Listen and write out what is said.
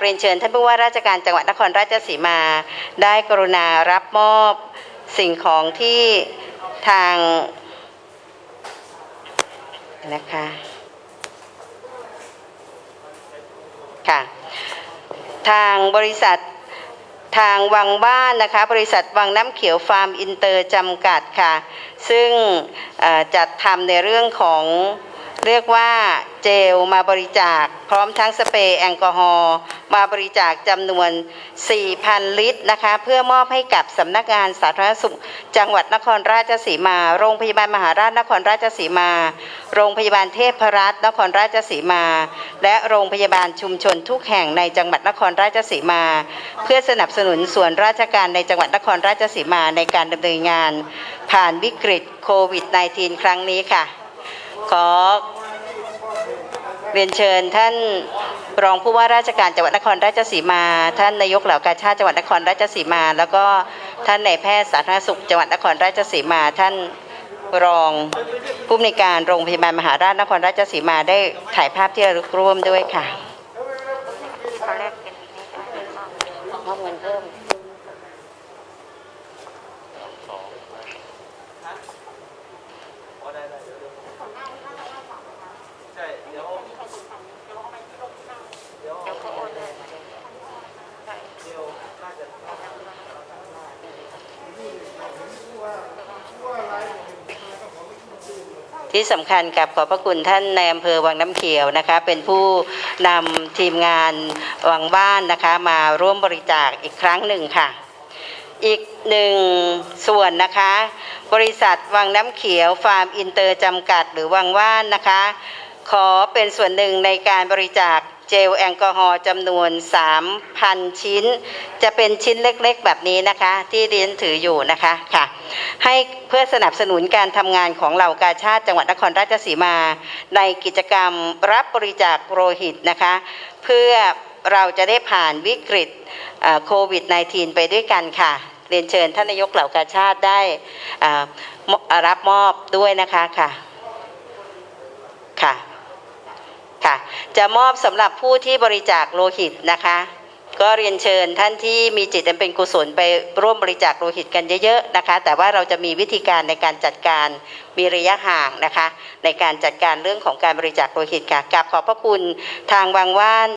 เรียนเชิญท่านผู้ว่าราชการจังหวัดนครราชสีมา ได้กรุณารับมอบสิ่งของที่ทางนะคะค่ะทางบริษัททางวังบ้านนะคะ บริษัทวังน้ำเขียวฟาร์มอินเตอร์จำกัดค่ะ ซึ่งจัดทำในเรื่องของ เรียกว่าเจลมาบริจาค พร้อมทั้งสเปรย์แอลกอฮอล์มาบริจาคจำนวน 4,000 ลิตรนะคะ เพื่อมอบให้กับสำนักงานสาธารณสุข จังหวัดนครราชสีมา โรงพยาบาลมหาราชนครราชสีมา โรงพยาบาลเทพรัตน์นครราชสีมา และโรงพยาบาลชุมชนทุกแห่งในจังหวัดนครราชสีมา เพื่อสนับสนุนส่วนราชการในจังหวัดนครราชสีมาในการดำเนินงาน ผ่านวิกฤตโควิด -19 ครั้งนี้ค่ะขอ เรียนเชิญท่านรองผู้ว่าราชการจังหวัดนครราชสีมา ท่านนายกเหล่ากาชาติจังหวัดนครราชสีมา แล้วก็ท่านนายแพทย์สาธารณสุขจังหวัดนครราชสีมา ท่านรองผู้อำนวยการโรงพยาบาลมหาราชนครราชสีมาได้ถ่ายภาพที่ระลึกร่วมด้วยค่ะเขาแรกเป็นมอบเงินเพิ่ม ที่สำคัญกับขอบพระคุณท่านในอำเภอวังน้ำเขียวนะคะ เป็นผู้นำทีมงานวังบ้านนะคะ มาร่วมบริจาคอีกครั้งหนึ่งค่ะ อีกหนึ่งส่วนนะคะ บริษัทวังน้ำเขียวฟาร์มอินเตอร์จำกัด หรือวังว่านนะคะ ขอเป็นส่วนหนึ่งในการบริจาค เจลแอลกอฮอล์จำนวน 3,000 ชิ้น จะเป็นชิ้นเล็กๆ แบบนี้นะคะ ที่เรียนถืออยู่นะคะค่ะ ให้เพื่อสนับสนุนการทำงานของเหล่ากาชาติจังหวัดนครราชสีมา ในกิจกรรมรับบริจาคโลหิตนะคะ เพื่อเราจะได้ผ่านวิกฤตโควิด -19 ไปด้วยกันค่ะ เรียนเชิญท่านนายกเหล่ากาชาติได้รับมอบด้วยนะคะค่ะค่ะ ค่ะ จะมอบสำหรับผู้ที่บริจาคโลหิตนะคะ ก็เรียนเชิญท่านที่มีจิตเป็นกุศลไปร่วมบริจาคโลหิตกันเยอะๆนะคะ แต่ว่าเราจะมีวิธีการในการจัดการมีระยะห่างนะคะ ในการจัดการเรื่องของการบริจาคโลหิตค่ะกราบขอบพระคุณทางวังว่าน